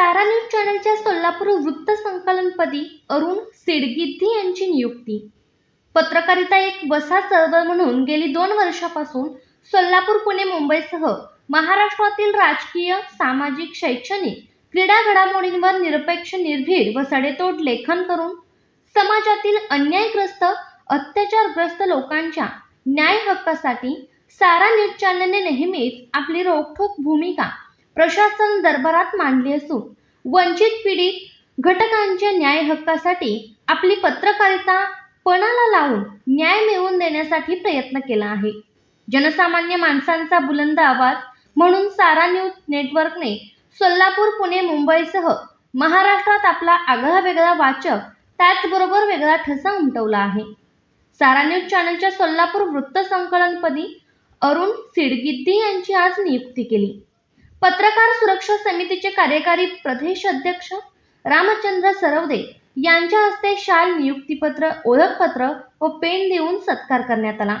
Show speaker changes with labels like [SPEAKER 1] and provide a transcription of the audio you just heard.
[SPEAKER 1] चॅनलच्या सोलापूर वृत्त संकलनपदी अरुण सिडगिद्धी यांची नियुक्ती. पत्रकारिता एक वसा चळवळ म्हणून गेली दोन वर्षापासून सोलापूर पुणे मुंबईसह महाराष्ट्रातील राजकीय सामाजिक शैक्षणिक क्रीडा घडामोडींवर निरपेक्ष निर्भीड व सडेतोड लेखन करून समाजातील अन्यायग्रस्त अत्याचारग्रस्त लोकांच्या न्याय हक्कासाठी सारा न्यूज चॅनलने नेहमीच आपली रोखठोक भूमिका प्रशासन दरबारात मांडली असून वंचित पीडित घटकांच्या न्याय हक्कासाठी आपली पत्रकारिता पणाला लावून न्याय मिळवून देण्यासाठी प्रयत्न केला आहे. जनसामान्य माणसांचा बुलंद आवाज म्हणून सारा न्यूज नेटवर्कने सोलापूर पुणे मुंबईसह महाराष्ट्रात आपला आगळा वेगळा वाचक त्याचबरोबर वेगळा ठसा उमटवला आहे. सारा न्यूज चॅनलच्या सोलापूर वृत्त संकलनपदी अरुण सिडगिद्दी यांची आज नियुक्ती केली. पत्रकार सुरक्षा समितीचे कार्यकारी प्रदेश अध्यक्ष रामचंद्र सरवदे यांच्या हस्ते शाल नियुक्तीपत्र ओळखपत्र व पेन देऊन सत्कार करण्यात आला.